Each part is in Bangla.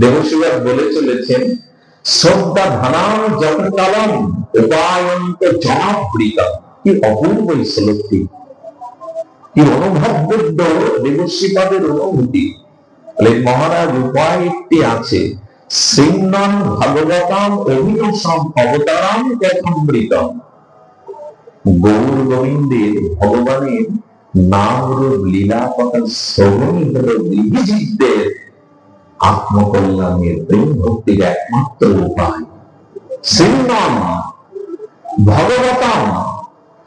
দেবশিবাদ বলে চলেছেন, শ্রদ্ধা ধানাম যতকালম উপায়ন্ত কি অপূর্ব শ্লোকটি। কি অনুভূতি। মহারাজ, উপায় একটি আছে। অভিনসম অবতারাম গৌর গোবিন্দের ভগবানের নাম রূপ লীলা কথা শ্রবণই হল আত্মকল্যাণের প্রেম ভক্তির একমাত্র উপায়। সিংনন ভগবতাম,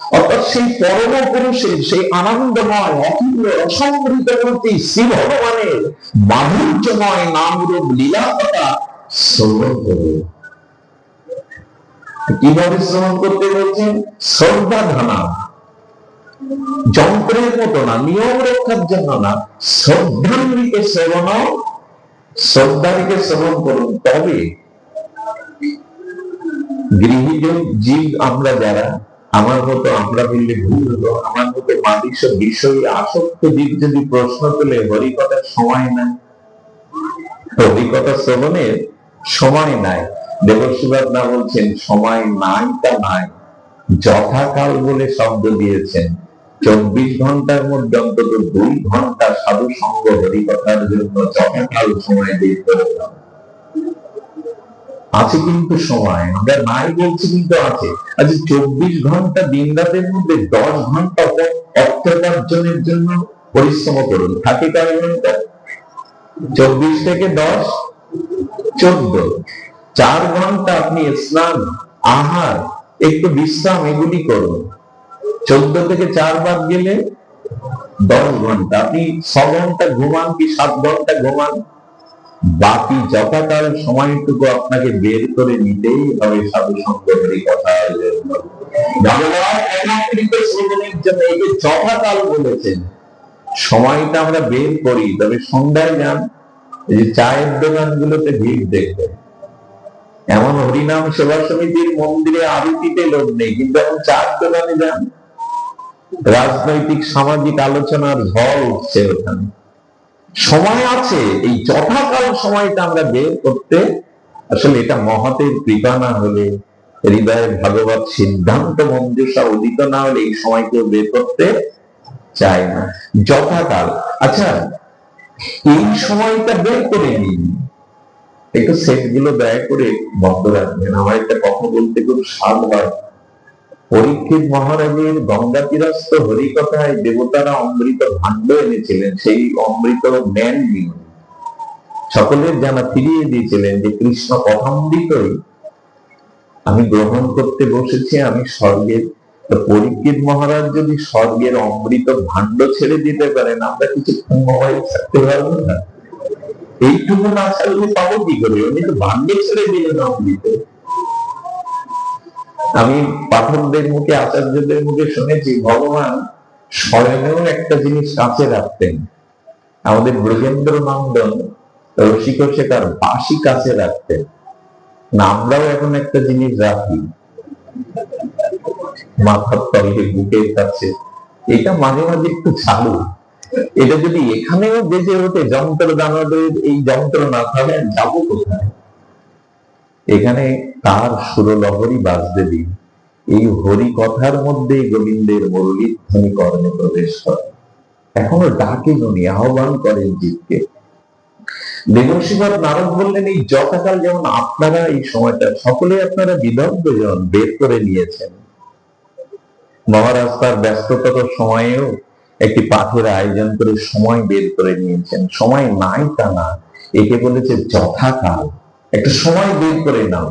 অর্থাৎ সেই পরম পুরুষের সেই আনন্দময়, অতুল্য মূর্তি শ্রী ভগবানের মাধুর্যময় নাম রূপ লীলা কথা শ্রবণ কীভাবে শ্রবণ করতে বলছেন? শ্রদ্ধা ধানা যন্ত্রের মতো না, নিয়ম রক্ষার জন্য না শ্রদ্ধান্বিকে শ্রবণ শ্রদ্ধানিকে শ্রবণ করুন। তবে গৃহীজ জীব আমরা যারা, আমার মতো আমরা বললে ভুল হলো আমার মতো মানুষ বিষয় আসক্ত জীব যদি প্রশ্ন তোলে হরিকথার সময় নাই। হরিকথা শ্রবণের সময় নাই। দেবশিবাদ না বলছেন, সময় নাই তা নাই। যথাকাল বলে শব্দ দিয়েছেন। চব্বিশ ঘণ্টার মধ্যে অন্তত দুই ঘণ্টা সাধু সঙ্গ হরিকথার জন্য যথাকাল সময় করে আছে কিন্তু সময়, আমরা নাই বলছি কিন্তু আছে। আচ্ছা চব্বিশ ঘণ্টা দিন রাতের মধ্যে দশ ঘণ্টা অর্থ উপার্জনের জন্য পরিশ্রম করুন। থাকে কয় ঘণ্টা? চব্বিশ থেকে দশ? চোদ্দ। চার ঘণ্টা আপনি স্নান, আহার, একটু বিশ্রাম এগুলি করুন। চোদ্দ থেকে চার গেলে দশ ঘণ্টা। আপনি ছ ঘণ্টা ঘুমান কি সাত ঘণ্টা ঘুমান? বাকি যথাকাল সময়টুকু আপনাকে বের করে নিতেই হবে সাধু সঙ্গের কথা যথাকাল বলেছেন, সময়টা আমরা বের করি। তবে সন্ধ্যায় যান যে চায়ের দোকানগুলোতে ভিড় দেখবেন। এমন হরিনাম সেবা সমিতির মন্দিরে আরতিতে লোক নেই, কিন্তু এখন চার দোকানে যান রাজনৈতিক, সামাজিক আলোচনার ঝড় উঠছে ওখানে সময় আছে, এই যথাকাল সময়টা আমরা বের করতে, আসলে এটা মহতের কৃপা না হলে হৃদয়ের ভাগবত সিদ্ধান্ত মঞ্জুষা উদিত না হলে এই সময় কেউ বের করতে চায় না। যথাকাল। আচ্ছা এই সময়টা বের করে নিন। একটু সেটগুলো দয়া করে বন্ধ রাখবেন। আমার একটা কথা বলতে খুব স্বাদ হয় পরীক্ষিত মহারাজের গঙ্গা তীরস্থ হরিকথায় দেবতারা অমৃত ভাণ্ড এনেছিলেন, সেই অমৃত নেন সকলের জানা ফিরিয়ে দিয়েছিলেন যে কৃষ্ণ কথামৃতই আমি গ্রহণ করতে বসেছি, আমি স্বর্গের পরীক্ষিত মহারাজ যদি স্বর্গের অমৃত ভাণ্ড ছেড়ে দিতে পারেন, আমরা কিছু মোবাইল থাকতে পারব না। এইটুকু না ছাড়লে পাবো কি করে? উনি তো ভাণ্ড ছেড়ে দিলেন অমৃত। আমি পাঠকদের মুখে, আচার্যদের মুখে শুনেছি, ভগবান স্বয়নেও একটা জিনিস কাছে রাখতেন। আমাদের ব্রজেন্দ্র নন্দন রসিক শেখার বাসি কাছে রাখতেন। না, আমরাও এখন একটা জিনিস রাখি। মাথার তলে বুকের কাছে। এটা মাঝে মাঝে একটু চালু এটা যদি এখানেও বেজে ওঠে যন্ত্র দানবের এই যন্ত্র না তাহলে যাব কোথায়? এখানে তার সুরলহরী বাজতে দিন এই হরি কথার মধ্যে গোবিন্দের মুরলীর ধ্বনি কর্ণে প্রবেশ করে এখনও ডাকে উনি আহ্বান করেন জীবকে দেবশিবাদ নারদ বললেন, এই যথাকাল যেমন আপনারা এই সময়টা সকলে আপনারা বিদগ্ধ জন বের করে নিয়েছেন। মহারাজ তার ব্যস্ততর সময়েও একটি পাঠের আয়োজন করে সময় বের করে নিয়েছেন। সময় নাই তা না, একে বলেছে যথাকাল। একটা সময় বের করে নাও।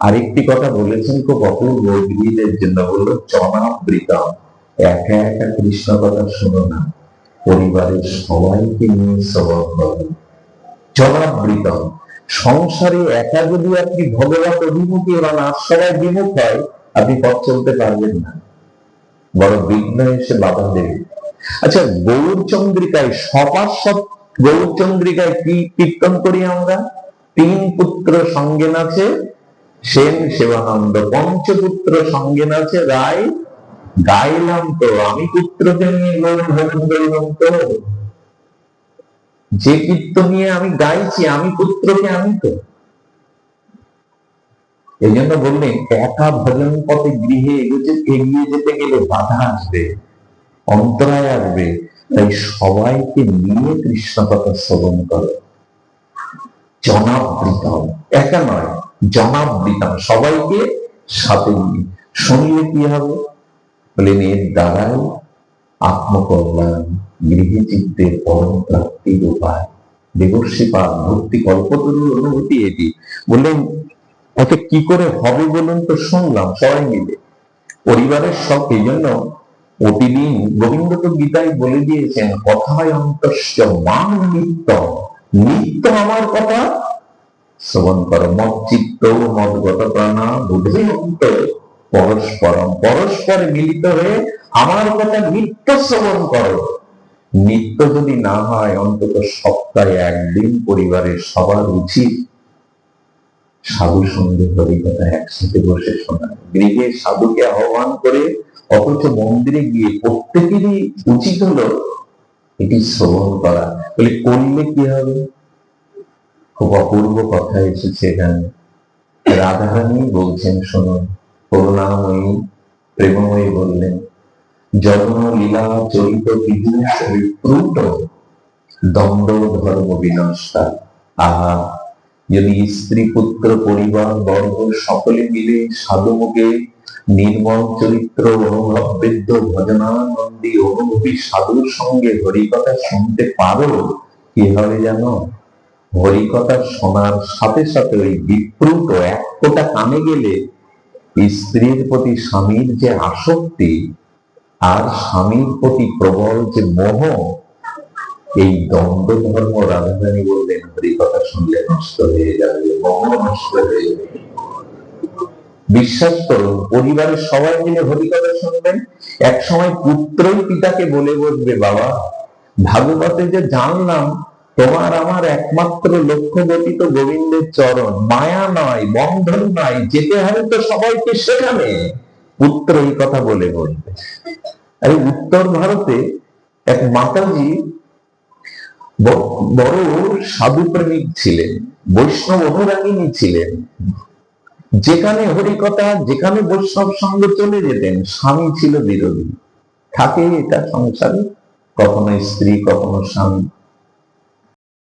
আরেকটি কথা বলেছেন খুব অপূর্ব গৃহীদের জন্য, বলল জনাবৃতম একা একা কৃষ্ণ কথা শোনো না। পরিবারের সবাইকে নিয়ে শ্রবণ করো। জনাবৃতম সংসারে একা যদি আপনি ভগবত অভিমুখী আর সবাই বিমুখ হয়, আপনি পথ চলতে পারবেন না। বড় বিঘ্ন এসে বাধা দেবে। আচ্ছা গৌরচন্দ্রিকায় সপার্শ্বদ গৌরচন্দ্রিকায় কি কীর্তন করি আমরা? তিন পুত্র সঙ্গে নাচে সেন, সেবানন্দ। পঞ্চপুত্র সঙ্গে নাচে রায় গাইলাম তো আমি পুত্রকে নিয়ে তো যে কীর্তন নিয়ে আমি গাইছি, আমি পুত্রকে আমি তো। এই জন্য বললেন একা ভজন পথে গৃহে এগিয়ে যেতে গেলে বাধা আসবে, অন্তরায় আসবে। তাই সবাইকে নিয়ে কৃষ্ণ কথা শ্রবণ করো। জনাবৃতম একা নয় জনাবৃতম সবাইকে সাথে নিয়ে। শুনলে কি হবে? বলেন এর দ্বারাই আত্মকল্যাণ গৃহে চিত্তের পরম প্রাপ্তির উপায় ভক্তি কল্পতরুর অনুভূতি এটি। বললেন ওকে কি করে হবে বলুন তো, শুনলাম, সবাই মিলে। পরিবারের সব এই জন্য প্রতিদিন গোবিন্দ তো গীতায় বলে দিয়েছেন, কথায় অন্তস্য মান নিত্য নিত্য আমার কথা? শ্রবণ করো, মত চিত্ত মদগত প্রাণা বুঝে অন্ত পরস্পরম পরস্পরে মিলিত হয়ে আমার কথা নিত্য শ্রবণ করো। নিত্য যদি না হয়, অন্তত সপ্তাহে একদিন পরিবারের সবার উচিত। সাধু সঙ্গে হরিকথা একসাথে বসে শোনা। গৃহে সাধুকে আহ্বান করে অথচ মন্দিরে গিয়ে প্রত্যেকেরই উচিত হলো এটি শ্রবণ করা। বলে, করলে কি হবে? খুব অপূর্ব কথা এসেছে এখানে। রাধারানী বলছেন শুনুন করুণাময়ী, প্রেমময়ী বললেন, জন্ম লীলা চরিত বিদুষ বিপ্রুত দণ্ড ধর্ম বিনষ্টা। আহা, যদি স্ত্রী পুত্র পরিবার, বর্গ সকলে মিলে সাধুমুখে নির্মল চরিত্র অনুভব ভজনানন্দী অনুভবী সাধুর সঙ্গে হরিকথা শুনতে পারো। কি হবে জানো? হরিকথা শোনার সাথে সাথে ওই বিপ্রুত এক ফোঁটা কানে গেলে স্ত্রীর প্রতি স্বামীর যে আসক্তি আর স্বামীর প্রতি প্রবল যে মোহ, এই দ্বন্দ্ব ধর্ম রাধারানী বললেন, হরিকথা শুনলে নষ্ট হয়ে যাবে, মোহ নষ্ট হয়ে যাবে। বিশ্বাস করুন, পরিবারের সবাই মিলে হরিকথা শুনবেন এক সময় পুত্রই পিতাকে বলে বসবে, বাবা। ভাগবতে যে জানলাম, তোমার আমার একমাত্র লক্ষ্য গঠিত গোবিন্দের চরণ। মায়া নয় বন্ধন নয় যেতে হবে তো সবাইকে সেখানে। পুত্র এই কথা বলে বলবে আরে, উত্তর ভারতে এক মাতাজি বড় সাধু প্রেমিক ছিলেন, বৈষ্ণব অনুরাগিনী ছিলেন। যেখানে হরিকথা, যেখানে বৈষ্ণব সঙ্গে চলে যেতেন, স্বামী ছিল বিরোধী। থাকে এটা সংসারে কখনো স্ত্রী, কখনো স্বামী।